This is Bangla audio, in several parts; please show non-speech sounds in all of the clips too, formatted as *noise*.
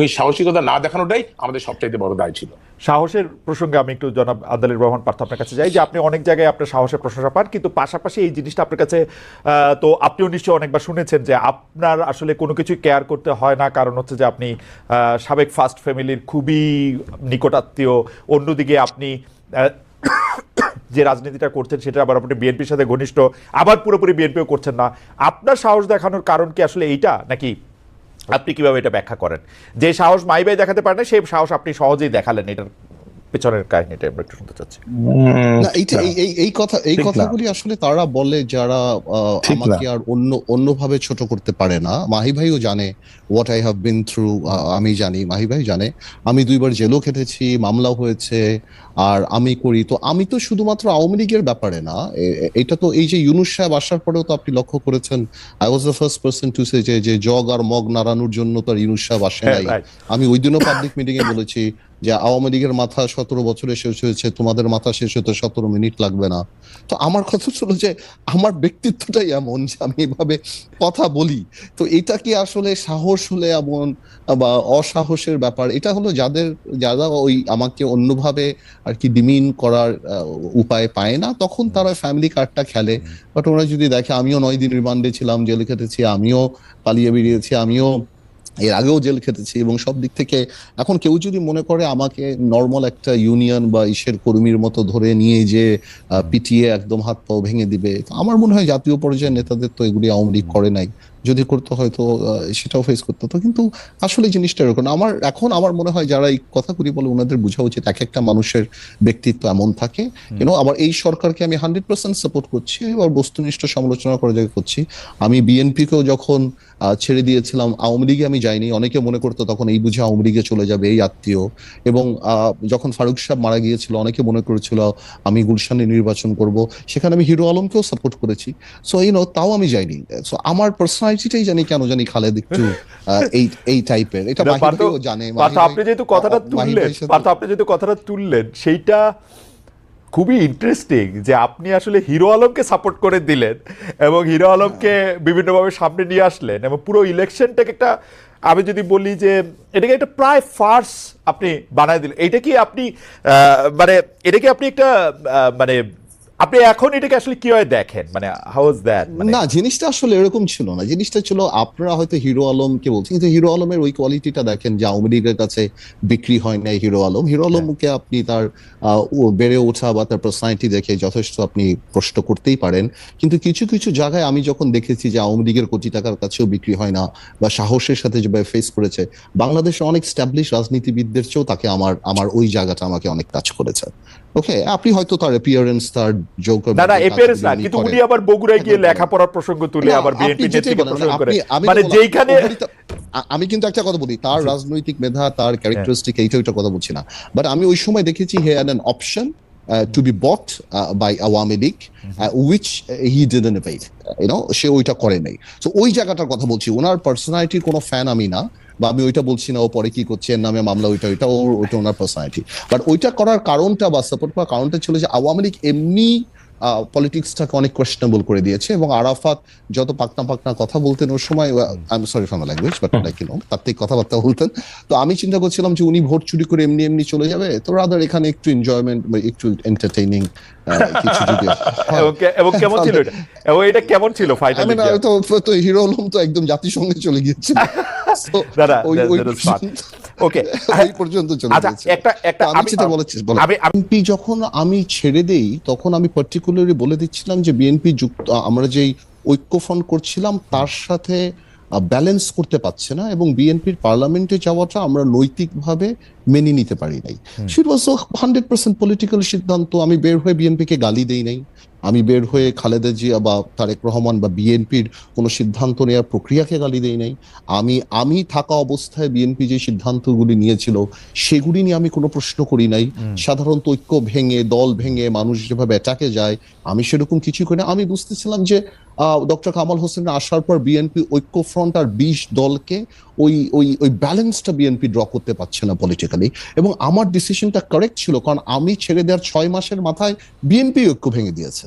ওই সাহসিকতা না দেখানোটাই আমাদের সবচাইতে বড় দায় ছিল। সাহসের প্রসঙ্গে আমি একটু জনাব আদালির রহমান পার্থ আপনার কাছে যাই যে আপনি অনেক জায়গায় আপনার সাহসের প্রশংসা পান, কিন্তু পাশাপাশি এই জিনিসটা আপনার কাছে তো আপনিও নিশ্চয়ই অনেকবার শুনেছেন যে আপনার আসলে কোনো কিছু কেয়ার করতে হয় না, কারণ হচ্ছে যে আপনি সাবেক ফার্স্ট ফ্যামিলির খুবই নিকটাত্মীয়, অন্যদিকে আপনি *coughs* যে রাজনীতিটা করছেন সেটা আবার আপনি বিএনপির সাথে ঘনিষ্ঠ, আবার পুরোপুরি বিএনপিও করছেন না। আপনার সাহস দেখানোর কারণ কি আসলে এইটা, নাকি আপনি কীভাবে এটা ব্যাখ্যা করেন? যে সাহস মাইবাই দেখাতে পারে না সেই সাহস আপনি সহজেই দেখালেন। এটার পেছনের কাহিনীটা আমরা একটু শুনতে চাচ্ছি। এই এই এই কথা এই কথাগুলি আসলে তারা বলে যারা আমাকে আর অন্য অন্যভাবে ছোট করতে পারে না। মাহি ভাইও জানে what I have been through আমি জানি মাহি ভাই জানে আমি দুইবার জেলও খেটেছি মামলাও হয়েছে আর আমি করি তো আমি তো শুধুমাত্র আওয়ামী লীগের ব্যাপারে না। এটা তো এই যে ইউনুস সাহেব আসার পরেও তো আপনি লক্ষ্য করেছেন I was the first person to say যে যে জগ আর মগ নাড়ানোর জন্য তো আর ইউনুস সাহেব আসে নাই। আমি ওই দিনও পাবলিক মিটিং এ বলেছি যে আওয়ামী লীগের মাথা সতেরো বছরে শেষ হয়েছে তোমাদের মাথা শেষ হতে সতেরো মিনিট লাগবে না। তো আমার কথা ছিল যে আমার ব্যক্তিত্বটাই এমন যে আমি এভাবে কথা বলি। তো এটা কি আসলে সাহস হলে এমন বা অসাহসের ব্যাপার? এটা হলো যাদের যারা ওই আমাকে অন্যভাবে আর কি ডিমিন করার উপায় পায় না তখন তারা ফ্যামিলি কার্ডটা খেলে। বাট ওরা যদি দেখে আমিও নয় দিন রিমান্ডে ছিলাম জেলে খেটেছি আমিও পালিয়ে বেরিয়েছি আমিও এর আগেও জেল খেটেছি এবং সব দিক থেকে এখন কেউ যদি মনে করে আমাকে নর্মাল একটা ইউনিয়ন বা ইসের কর্মীর মতো ধরে নিয়ে যে পিটিয়ে একদম হাত পাও ভেঙে দিবে তো আমার মনে হয় জাতীয় পর্যায়ের নেতাদের তো এগুলি আওয়ামী লীগ করে নাই। যদি করতে হয়তো সেটাও ফেস করতে হতো কিন্তু আসলে জিনিসটা এরকম আমার এখন আমার মনে হয় যারা এই কথা কথাগুলি বলে ওনাদের বোঝা উচিত এক একটা মানুষের ব্যক্তিত্ব এমন থাকে। কিন্তু আবার এই সরকারকে আমি হান্ড্রেড পার্সেন্ট সাপোর্ট করছি এবার বস্তুনিষ্ঠ সমালোচনা করে জায়গায় করছি। আমি বিএনপিকেও যখন ছেড়ে দিয়েছিলাম আওয়ামী লীগে আমি যাইনি অনেকে মনে করতো তখন এই বুঝে আওয়ামী লীগে চলে যাবে এই আত্মীয়। এবং যখন ফারুক সাহেব মারা গিয়েছিল অনেকে মনে করেছিল আমি গুলশানে নির্বাচন করব। সেখানে আমি হিরো আলমকেও সাপোর্ট করেছি। সো এই নো তাও আমি যাইনি। সো আমার জানি কেন জানি খালেদ একটু এই এই টাইপের এটা জানে আপনি যেহেতু কথাটা তুললেন পার্থ আপনি যেহেতু কথাটা তুললেন সেইটা খুবই ইন্টারেস্টিং যে আপনি আসলে হিরো আলমকে সাপোর্ট করে দিলেন এবং হিরো আলমকে বিভিন্নভাবে সামনে নিয়ে আসলেন এবং পুরো ইলেকশনটাকে একটা আমি যদি বলি যে এটাকে একটা প্রায় ফার্স আপনি বানায় দিলেন। এটা কি আপনি আহ, মানে এটা কি আপনি একটা মানে আপনি এখন এটাকে আসলে কীভাবে দেখেন? মানে হাউ ইজ দ্যাট মানে না জিনিসটা আসলে এরকম ছিল না। জিনিসটা ছিল আপনারা হয়তো হিরো আলমকে বলছেন কিন্তু হিরো আলমের ওই কোয়ালিটিটা দেখেন যে আওয়ামী লীগের কাছে বিক্রি হয় নাই হিরো আলম। হিরো আলমকে আপনি তার ও বেড়ে ওঠা বা তার পার্সোনালিটি দেখে যথেষ্ট আপনি প্রশ্ন করতেই পারেন। কিন্তু কিছু কিছু জায়গায় আমি যখন দেখেছি যে আওয়ামী লীগের কোটি টাকার কাছেও বিক্রি হয় না বা সাহসের সাথে যেভাবে ফেস করেছে বাংলাদেশের অনেক স্ট্যাবলিশ রাজনীতিবিদদের চেয়েও তাকে আমার আমার ওই জায়গাটা আমাকে অনেক টাচ করেছে। ওকে আপনি হয়তো তার অ্যাপিয়ারেন্স তার না না এপিয়ারেন্স না কিন্তু উনি আবার বগুড়ায় গিয়ে লেখাপড়ার প্রসঙ্গ তুলে আবার বিএনপি নেত্রীকে প্রসঙ্গ করে। আমি মানে যেইখানে আমি কিন্তু একটা কথা বলি তার রাজনৈতিক মেধা তার ক্যারেক্টারিস্টিক এইটা ওইটা কথা বলছি না। বাট আমি ওই সময় দেখেছি he and an option to be bought by Awami League which he didn't paid you know সে ওইটা করে নাই। তো ওই জায়গাটার কথা বলছি ওনার পার্সোনালিটির কোনো ফ্যান আমি না বা আমি ওইটা বলছি না ও পরে কি করছে এর নামে মামলা ওইটা ওইটা ওর ওইটা ওনার পার্সোনালিটি বাট ওইটা করার কারণটা বা সাপোর্ট করার কারণটা ছিল যে আওয়ামী লীগ এমনি পলিটিক্সটাকে অনেক কোয়েশ্চেনেবল করে দিয়েছে এবং আরাফাত যত পাকনা পাকনা কথা বলতেন ওই সময় I am sorry from language but like you know তার থেকে কথাবার্তা বলতেন। তো আমি চিন্তা করছিলাম যে উনি ভোট চুরি করে এমনি এমনি চলে যাবে তো রাদার এখানে একটু এনজয়মেন্ট বা একটু এন্টারটেইনিং কিছু যদি এবং কেমন ছিল এটা? এবং এটা কেমন ছিল ফাইনালি mean, তো হিরো আলম তো একদম জাতিসংঘে চলে গিয়েছে ওকে *laughs* পর্যন্ত চলে আচ্ছা গেছে। একটা একটা আমি যেটা বলেছি আমি আমি- বিএনপি যখন আমি ছেড়ে দেই তখন আমি পার্টিকুলারলি বলে দিচ্ছিলাম যে বিএনপি যুক্ত আমরা যেই ঐক্যফ্রন্ট করছিলাম তার সাথে ব্যালেন্স করতে পারছে না এবং বিএনপির পার্লামেন্টে যাওয়াটা আমরা নৈতিকভাবে মেনে নিতে পারি নাই। That was hundred percent political সিদ্ধান্ত আমি বের হয়ে বিএনপিকে গালি দেই নাই। আমি বের হয়ে খালেদা জিয়া বা তারেক রহমান বা বিএনপির কোনো সিদ্ধান্ত নেওয়ার প্রক্রিয়াকে গালি দেই নাই। আমি আমি থাকা অবস্থায় বিএনপি যে সিদ্ধান্তগুলি নিয়েছিল সেগুলি নিয়ে আমি কোনো প্রশ্ন করি নাই। সাধারণত ঐক্য ভেঙে দল ভেঙে মানুষ যেভাবে অ্যাটাকে যায় আমি সেরকম কিছু করি না। আমি বুঝতেছিলাম যে ডক্টর কামাল হোসেন আসার পর বিএনপি ঐক্য ফ্রন্ট আর বিশ দলকে ওই ওই ওই ব্যালেন্সটা বিএনপি ড্র করতে পারছে না পলিটিক্যালি এবং আমার ডিসিশনটা কারেক্ট ছিল কারণ আমি ছেড়ে দেওয়ার ছয় মাসের মাথায় বিএনপি ঐক্য ভেঙে দিয়েছে।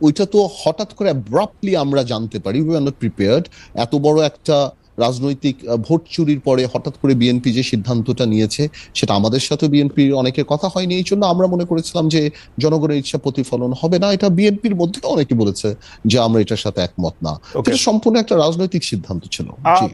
ওইটা তো হঠাৎ করে অ্যাব্রাপ্টলি আমরা জানতে পারি উই আর নট প্রিপেয়ার্ড এত বড় একটা রাজনৈতিক ভোট চুরির পরে হঠাৎ করে বিএনপি যে সিদ্ধান্তটা নিয়েছে সেটা আমাদের সাথে বিএনপির অনেকের কথা হয়নি এই জন্য আমরা মনে করেছিলাম যে জনগণের ইচ্ছা প্রতিফলন হবে না। এটা বিএনপির মধ্যে অনেকে বলেছে যে আমরা এটার সাথে একমত না. এটা সম্পূর্ণ একটা রাজনৈতিক সিদ্ধান্ত ছিল। জি।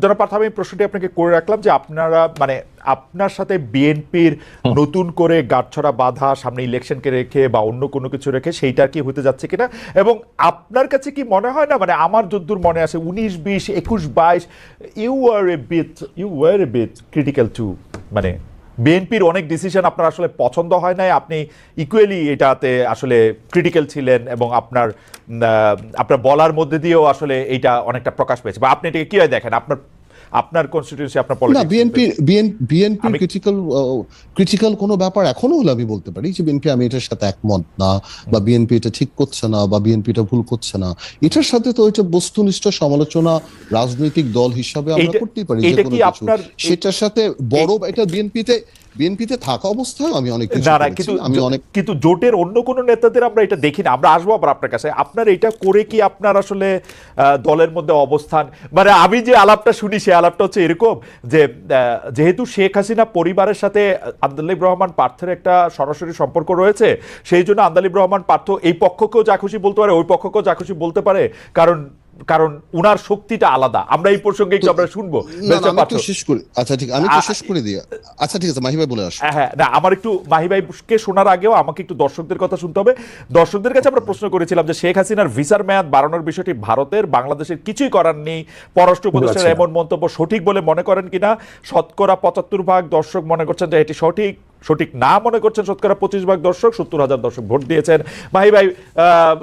জনাব পার্থ আমি প্রশ্নটি আপনাকে করে রাখলাম যে আপনারা মানে আপনার সাথে বিএনপির নতুন করে গাঁটছড়া বাধা সামনে ইলেকশনকে রেখে বা অন্য কোনো কিছু রেখে সেইটা কি হতে যাচ্ছে কিনা? এবং আপনার কাছে কি মনে হয় না? মানে আমার যদ্দূর মনে আছে উনিশ বিশ একুশ বাইশ you are a bit you are a bit critical to মানে বিএনপির অনেক ডিসিশন আপনার আসলে পছন্দ হয় নাই। আপনি ইকুয়ালি এটাতে আসলে ক্রিটিক্যাল ছিলেন এবং আপনার আপনার বলার মধ্যে দিয়েও আসলে এইটা অনেকটা প্রকাশ পেয়েছে। বা আপনি এটাকে কীভাবে দেখেন? আপনার আপনার কনস্টিটিউন্সি আপনার পলিটিক্স না বিএনপি বিএনপি ক্রিটিক্যাল ক্রিটিক্যাল কোনো ব্যাপার এখনও হলো আমি বলতে পারি যে বিএনপি আমি এটার সাথে একমত না বা বিএনপি এটা ঠিক করছে না বা বিএনপি এটা ভুল করছে না। এটার সাথে তো এটা বস্তুনিষ্ঠ সমালোচনা রাজনৈতিক দল হিসাবে আমরা করতেই পারি যে কোনো কি কিছু। আপনার- সেটার সাথে বড় এটা বিএনপিতে বিএনপিতে থাকা অবস্থায় আমি অনেক কিছু। কিন্তু আমি অনেক কিন্তু জোটের অন্য কোনো নেতাদের আমরা এটা দেখি না আমরা আসব আবার আপনার কাছে। আপনার এটা করে কি আপনার আসলে দলের মধ্যে অবস্থান? মানে আমি যে আলাপটা শুনি সে আলাপটা হচ্ছে এরকম যে যেহেতু শেখ হাসিনা পরিবারের সাথে আন্দালিব রহমান পার্থের একটা সরাসরি সম্পর্ক রয়েছে সেই জন্য আন্দালিব রহমান পার্থ এই পক্ষকেও যা খুশি বলতে পারে ওই পক্ষকেও যা খুশি বলতে পারে। কারণ কারণ উনার শক্তিটা আলাদা। আমরা এই প্রসঙ্গে একটু আমরা শুনব। শেষ করি। আচ্ছা ঠিক আমি একটু শেষ করে দিই। আচ্ছা ঠিক আছে মাহি ভাই বলে আসো হ্যাঁ হ্যাঁ না আমার একটু মাহি ভাইকে শোনার আগেও আমাকে একটু দর্শকদের কথা শুনতে হবে। দর্শকদের কাছে আমরা প্রশ্ন করেছিলাম যে শেখ হাসিনার ভিসার মেয়াদ বাড়ানোর বিষয়টি ভারতের বাংলাদেশের কিছুই করার নেই। পররাষ্ট্র উপদেষ্টার। এমন মন্তব্য সঠিক বলে মনে করেন কিনা? শতকরা পঁচাত্তর ভাগ দর্শক মনে করছেন যে এটি সঠিক। সঠিক না মনে করছেন শতকরা পঁচিশ ভাগ দর্শক সত্তর হাজার দর্শক ভোট দিয়েছেন। মাহি ভাই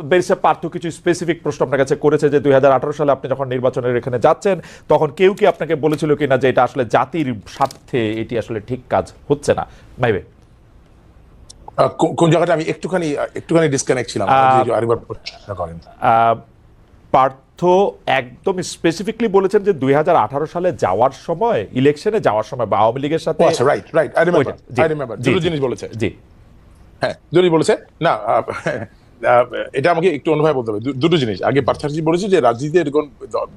বেরিসা পার্থ কিছু স্পেসিফিক প্রশ্ন আপনার কাছে করেছে যে দুই হাজার আঠেরো সালে আপনি যখন নির্বাচনের এখানে যাচ্ছেন তখন কেউ কি আপনাকে বলেছিল কিনা যে এটা আসলে জাতির স্বার্থে এটি আসলে ঠিক কাজ হচ্ছে না? মাহি ভাই। কোন জায়গাটা আমি একটুখানি একটুখানি ডিসকানেক্ট ছিলাম। আরেকবার প্রশ্ন করেন একদম স্পেসিফিকলি বলেছেন যে দুই সালে যাওয়ার সময় ইলেকশনে যাওয়ার সময় বা আওয়ামী লীগের সাথে আচ্ছা right right I remember I remember দুটো জিনিস বলেছে। জি। হ্যাঁ বলেছে। না *laughs* এটা আমাকে একটু অন্যভাবে বলতে হবে। দুটো জিনিস। আগে পার্থার্জি বলেছে যে রাজনীতিতে এরকম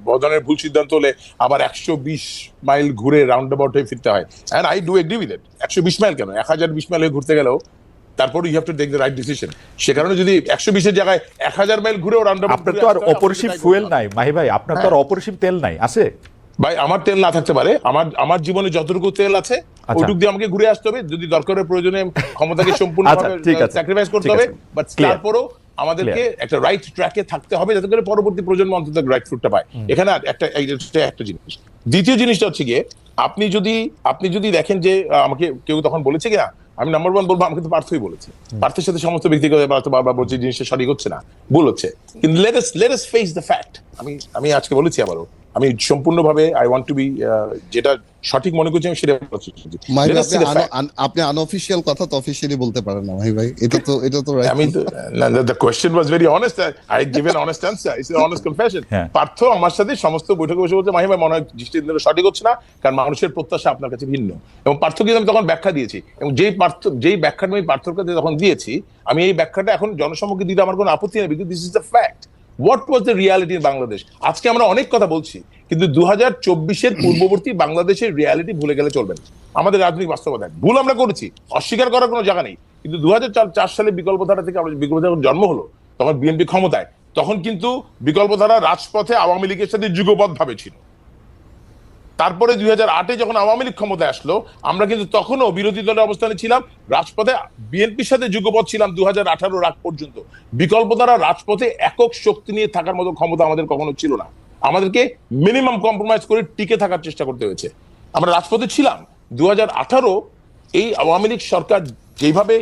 বদনের ভুল সিদ্ধান্ত হলে আবার একশো বিশ মাইল ঘুরে রাউন্ড অ্যাবাউট হয়ে ফিরতে হয়। And I do agree with it একশো বিশ মাইল কেন? এক হাজার বিশ মাইল হয়ে ঘুরতে গেলেও তারপর you have to take the right decision সে কারণে যদি একশো বিশের জায়গায় এক হাজার মাইল ঘুরেও রাউন্ড আপনার তো আর অপরিসীম ফুয়েল নাই মাহি ভাই আপনার তো আর অপরিসীম তেল নাই আছে? ভাই আমার তেল না থাকতে পারে আমার আমার জীবনে যতটুকু তেল আছে আচ্ছা। ওইটুক দিয়ে আমাকে ঘুরে আসতে হবে যদি দরকারের প্রয়োজনে ক্ষমতাকে সম্পূর্ণ আচ্ছা, ঠিক আছে। স্যাক্রিফাইস করতে হবে বাট তারপরও আমাদেরকে একটা রাইট ট্র্যাকে থাকতে হবে যাতে করে পরবর্তী প্রজন্ম অন্তত রাইট ফুটটা পায়। এখানে একটা একটা জিনিস। দ্বিতীয় জিনিসটা হচ্ছে গিয়ে আপনি যদি আপনি যদি দেখেন যে আমাকে কেউ তখন বলেছে কিনা আমি নাম্বার ওয়ান বলব আমাকে তো পার্থই বলেছে। পার্থের সাথে সমস্ত ব্যক্তিগত বারবার বলছে জিনিসটা সঠিক হচ্ছে না ভুল হচ্ছে। কিন্তু latest latest face the fact আমি আমি আজকে বলেছি আবারও আমি সম্পূর্ণভাবে আই ওয়ান্ট টু বি যেটা সঠিক মনে করছি আমি সেটা বলছি। ভাই আপনি the আনো- fact. আন- আপনি কথা তো অফিসিয়ালি বলতে পারেন না মাহি ভাই এটা তো এটা তো question was very honest. I give an honest answer. It's an honest confession. হ্যাঁ। পার্থ আমার সাথে সমস্ত বৈঠকে বসে বলছে মাহিমা মনে হয় দৃষ্টি দিলে সঠিক হচ্ছে না কারণ মানুষের প্রত্যাশা আপনার কাছে ভিন্ন এবং পার্থ কিন্তু আমি তখন ব্যাখ্যা দিয়েছি এবং যেই পার্থ যেই ব্যাখ্যাটা আমি পার্থর কাছে তখন দিয়েছি আমি এই ব্যাখ্যাটা এখন জনসম্মুখে দিতে আমার কোনো আপত্তি নেই because this is the fact what was the reality in Bangladesh আজকে আমরা অনেক কথা বলছি, কিন্তু দু হাজার চব্বিশের পূর্ববর্তী বাংলাদেশের রিয়ালিটি ভুলে গেলে চলবে না। আমাদের রাজনৈতিক বাস্তবতায়। ভুল আমরা করেছি, অস্বীকার করার কোনো জায়গা নেই। কিন্তু দু হাজার চার সালে বিকল্পধারা থেকে আমাদের বিকল্পধারা জন্ম হলো, তখন বিএনপি ক্ষমতায়, তখন কিন্তু বিকল্পধারা রাজপথে আওয়ামী লীগের সাথে যুগপথ ভাবে ছিল। তারপরে দুই হাজার আটে যখন আওয়ামী লীগ ক্ষমতায় আসলো, আমরা কিন্তু তখনও বিরোধী দলের অবস্থানে ছিলাম, রাজপথে বিএনপির সাথে যুগপথ ছিলাম দু হাজার আঠারো রাগ পর্যন্ত। বিকল্প দ্বারা রাজপথে একক শক্তি নিয়ে থাকার মতো ক্ষমতা আমাদের কখনো ছিল না। আমাদেরকে মিনিমাম কম্প্রোমাইজ করে টিকে থাকার চেষ্টা করতে হয়েছে। আমরা রাজপথে ছিলাম। দু হাজার আঠারো এই আওয়ামী লীগ সরকার যেভাবে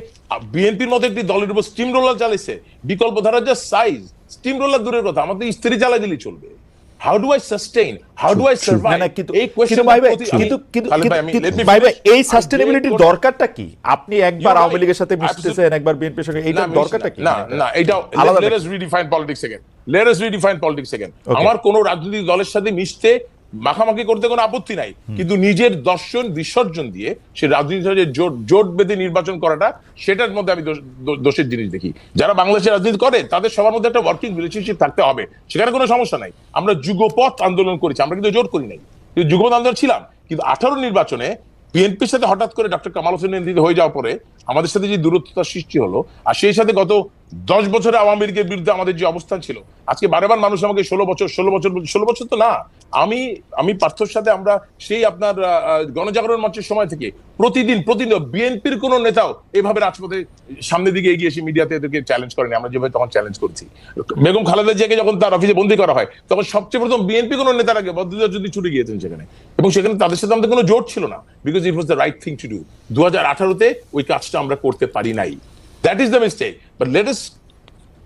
বিএনপির মতো একটি দলের উপর স্টিম রোলার চালিয়েছে, বিকল্প ধারার যে সাইজ স্টিম রোলার দূরের কথা, আমাদের স্ত্রী জ্বালা দিলেই চলবে। How do I sustain how do I survive না কিন্তু এই কোশ্চেন ভাই ভাই, কিন্তু কিন্তু ভাই ভাই, এই সাস্টেনেবিলিটির দরকারটা কি? আপনি একবার আওয়ামী লীগের সাথে মিশতেছেন একবার বিএনপির সঙ্গে এইটা দরকারটা কি? না না এটা let us redefine politics again let us redefine politics again আমার কোন রাজনৈতিক দলের সাথে মিশতে মাখামাখি করতে কোনো আপত্তি নাই। কিন্তু নিজের দর্শন বিসর্জন দিয়ে সে রাজনীতি যে জোট জোট বেঁধে নির্বাচন করাটা সেটার মধ্যে আমি দোষের জিনিস দেখি। যারা বাংলাদেশের রাজনীতি করে তাদের সবার মধ্যে একটা ওয়ার্কিং রিলেশনশিপ থাকতে হবে। সেখানে কোনো সমস্যা নাই। আমরা যুগপথ আন্দোলন করেছি আমরা কিন্তু জোট করি নাই। কিন্তু যুগপথ আন্দোলন ছিলাম। কিন্তু আঠারো নির্বাচনে বিএনপির সাথে হঠাৎ করে ডক্টর কামাল হোসেন নেতৃত্বে হয়ে যাওয়ার পরে আমাদের সাথে যে দূরত্বতা সৃষ্টি হলো, আর সেই সাথে গত দশ বছরে আওয়ামী লীগের বিরুদ্ধে আমাদের যে অবস্থান ছিল, আজকে বারেবার মানুষ আমাকে ষোলো বছর ষোলো বছর ষোলো বছর তো না, আমি আমি পার্থর সাথে আমরা সেই আপনার গণজাগরণ মঞ্চের সময় থেকে প্রতিদিন প্রতিদিন বিএনপির কোন নেতাও এভাবে রাজপথে সামনের দিকে এগিয়ে এসে মিডিয়াতে এদেরকে চ্যালেঞ্জ করেনি, আমরা যেভাবে তখন চ্যালেঞ্জ করছি। বেগম খালেদা জিয়াকে যখন তার অফিসে বন্দি করা হয়, তখন সবচেয়ে প্রথম বিএনপি কোনো নেতার আগে বদ্ধতা যদি ছুটে গিয়েছেন সেখানে। এবং সেখানে তাদের সাথে আমাদের কোনো জোট ছিল না because it was the right thing to do দু হাজার আঠারোতে ওই কাজটা আমরা করতে পারি নাই। That is the mistake but let us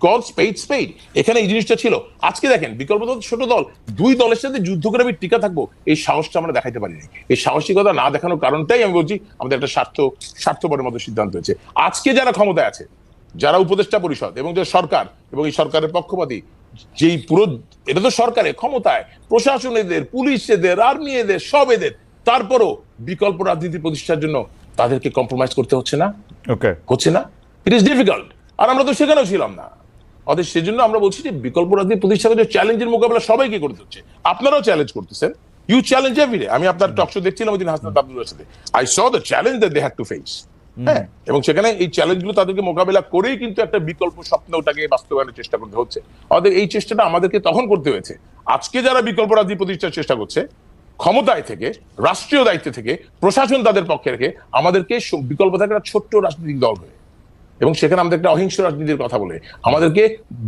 call spade spade এখানে এই জিনিসটা ছিল। আজকে দেখেন, বিকল্প দল, ছোট দল, দুই দলের সাথে যুদ্ধ করে আমি টিকা থাকব, এই সাহসটা আমরা দেখাইতে পারিনি এই সাহসিকতা না দেখানোর কারণটাই আমি বলছি, আমাদের একটা স্বার্থ, স্বার্থপরের মতো সিদ্ধান্ত হয়েছে। আজকে যারা ক্ষমতায় আছে, যারা উপদেষ্টা পরিষদ এবং যে সরকার এবং এই সরকারের পক্ষপাতী, যেই পুরো, এটা তো সরকারের, ক্ষমতায়, প্রশাসন এদের, পুলিশ এদের, আর্মি এদের, সব এদের, তারপরও বিকল্প রাজনীতি প্রতিষ্ঠার জন্য তাদেরকে কম্প্রোমাইজ করতে হচ্ছে না। ওকে হচ্ছে না। ইট ইজ ডিফিকাল্ট আর আমরা তো সেখানেও ছিলাম না। অতএব সেজন্য আমরা বলছি যে বিকল্প রাজনীতি প্রতিষ্ঠা করে চ্যালেঞ্জের মোকাবেলা সবাইকে করতে হচ্ছে। আপনারাও চ্যালেঞ্জ করতেছেন। ইউ চ্যালেঞ্জ এভরিডে আমি আপনার টক শো দেখছিলাম ওই দিন হাসনাত আব্দুল্লার সাথে। I saw the challenge that they have to face হ্যাঁ? এবং সেখানে এই চ্যালেঞ্জগুলো তাদেরকে মোকাবেলা করেই কিন্তু একটা বিকল্প স্বপ্ন ওটাকে বাস্তবায়নের চেষ্টা করতে হচ্ছে। অতএব এই চেষ্টাটা আমাদেরকে তখন করতে হয়েছে। আজকে যারা বিকল্প রাজনীতি প্রতিষ্ঠার চেষ্টা করছে ক্ষমতায় থেকে রাষ্ট্রীয় দায়িত্ব থেকে প্রশাসন তাদের পক্ষে রেখে আমাদেরকে বিকল্প থাকে একটা ছোট্ট রাজনৈতিক দল হয়ে। এবং সেখানে আমাদের একটা অহিংস রাজনীতির কথা বলে। আমাদেরকে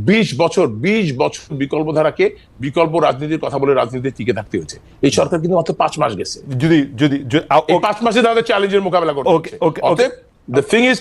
বিশ বছর বিশ বছর বিকল্প ধারাকে বিকল্প রাজনীতির কথা বলে রাজনীতিতে টিকে থাকতে হয়েছে। এই সরকার কিন্তু মাত্র পাঁচ মাস গেছে। যদি যদি পাঁচ মাসে তাদের চ্যালেঞ্জের মোকাবেলা করতে okay. অতএব দ্য থিং ইজ